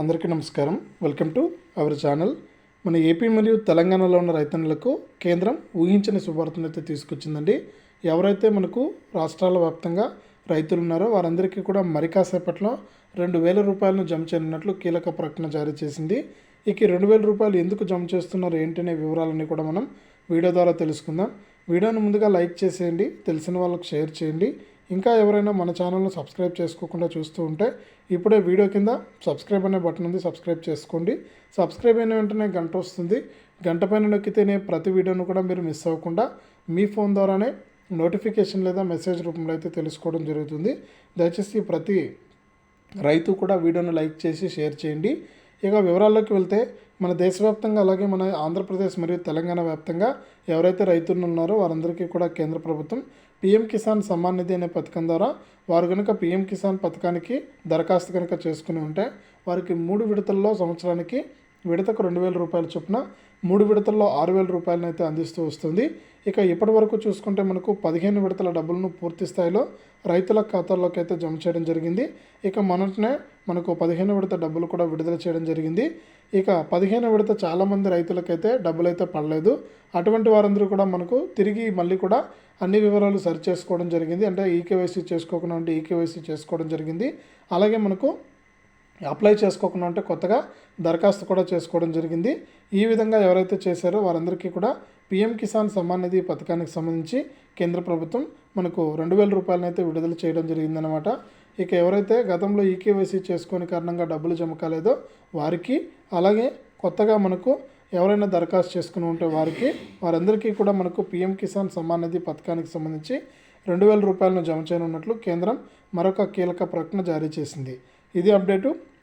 అందరికీ నమస్కారం. Welcome to our channel. మన ఏపీ మరియు తెలంగాణలో ఉన్న రైతన్నులకు కేంద్రం ఊహించని శుభార్తను అయితే తీసుకొచ్చిందండి. ఎవరైతే మనకు రాష్ట్రాల వ్యాప్తంగా రైతులు ఉన్నారో వారందరికీ కూడా మరి కాసేపట్లో రెండు వేల రూపాయలను జమ చేయనున్నట్లు కీలక ప్రకటన జారీ చేసింది. ఇక రెండు వేల రూపాయలు ఎందుకు జమ చేస్తున్నారు ఏంటనే వివరాలన్నీ కూడా మనం వీడియో ద్వారా తెలుసుకుందాం. వీడియోను ముందుగా లైక్ చేసేయండి తెలిసిన వాళ్ళకు షేర్ చేయండి. ఇంకా ఎవరైనా మన ఛానల్ను సబ్స్క్రైబ్ చేసుకోకుండా చూస్తూ ఉంటే ఇప్పుడే వీడియో కింద సబ్స్క్రైబ్ అనే బటన్ ఉంది సబ్స్క్రైబ్ చేసుకోండి. సబ్స్క్రైబ్ అయిన వెంటనే గంట వస్తుంది. గంట పైన నొక్కితేనే ప్రతి వీడియోను కూడా మీరు మిస్ అవ్వకుండా మీ ఫోన్ ద్వారానే నోటిఫికేషన్ లేదా మెసేజ్ రూపంలో అయితే తెలుసుకోవడం జరుగుతుంది. దయచేసి ప్రతి రైతు కూడా వీడియోను లైక్ చేసి షేర్ చేయండి. ఇక వివరాల్లోకి వెళ్తే మన దేశవ్యాప్తంగా అలాగే మన ఆంధ్రప్రదేశ్ మరియు తెలంగాణ వ్యాప్తంగా ఎవరైతే రైతులు ఉన్నారో వారందరికీ కూడా కేంద్ర ప్రభుత్వం పీఎం కిసాన్ సమ్మాన్ నిధి అనే పథకం ద్వారా వారు కనుక పీఎం కిసాన్ పథకానికి దరఖాస్తు కనుక చేసుకుని ఉంటే వారికి మూడు విడతల్లో సంవత్సరానికి విడతకు రెండు వేల రూపాయల చొప్పున మూడు విడతల్లో ఆరు వేల రూపాయలను అయితే అందిస్తూ వస్తుంది. ఇక ఇప్పటి వరకు చూసుకుంటే మనకు పదిహేను విడతల డబ్బులను పూర్తి స్థాయిలో రైతుల ఖాతాల్లోకి అయితే జమ చేయడం జరిగింది. ఇక మొన్నటనే మనకు పదిహేను విడత డబ్బులు కూడా విడుదల చేయడం జరిగింది. ఇక పదిహేను విడత చాలామంది రైతులకైతే డబ్బులు అయితే పడలేదు. అటువంటి వారందరూ కూడా మనకు తిరిగి మళ్ళీ కూడా అన్ని వివరాలు సరి చేసుకోవడం జరిగింది. అంటే ఈకేవైసీ చేసుకోకుండా ఉంటే ఈకేవైసీ చేసుకోవడం జరిగింది. అలాగే మనకు అప్లై చేసుకోకుండా ఉంటే కొత్తగా దరఖాస్తు కూడా చేసుకోవడం జరిగింది. ఈ విధంగా ఎవరైతే చేశారో వారందరికీ కూడా పీఎం కిసాన్ సమ్మాన్ నిధి పథకానికి సంబంధించి కేంద్ర ప్రభుత్వం మనకు రెండు వేల రూపాయలను అయితే విడుదల చేయడం జరిగిందనమాట ఇక ఎవరైతే గతంలో ఈకేవైసీ చేసుకునే కారణంగా డబ్బులు జమ కాలేదో వారికి అలాగే కొత్తగా మనకు ఎవరైనా దరఖాస్తు చేసుకుని ఉంటే వారికి వారందరికీ కూడా మనకు పీఎం కిసాన్ సమ్మాన్ నిధి పథకానికి సంబంధించి రెండు వేల రూపాయలను జమ చేయనున్నట్లు కేంద్రం మరొక కీలక ప్రకటన జారీ చేసింది. ఇది అప్డేటు.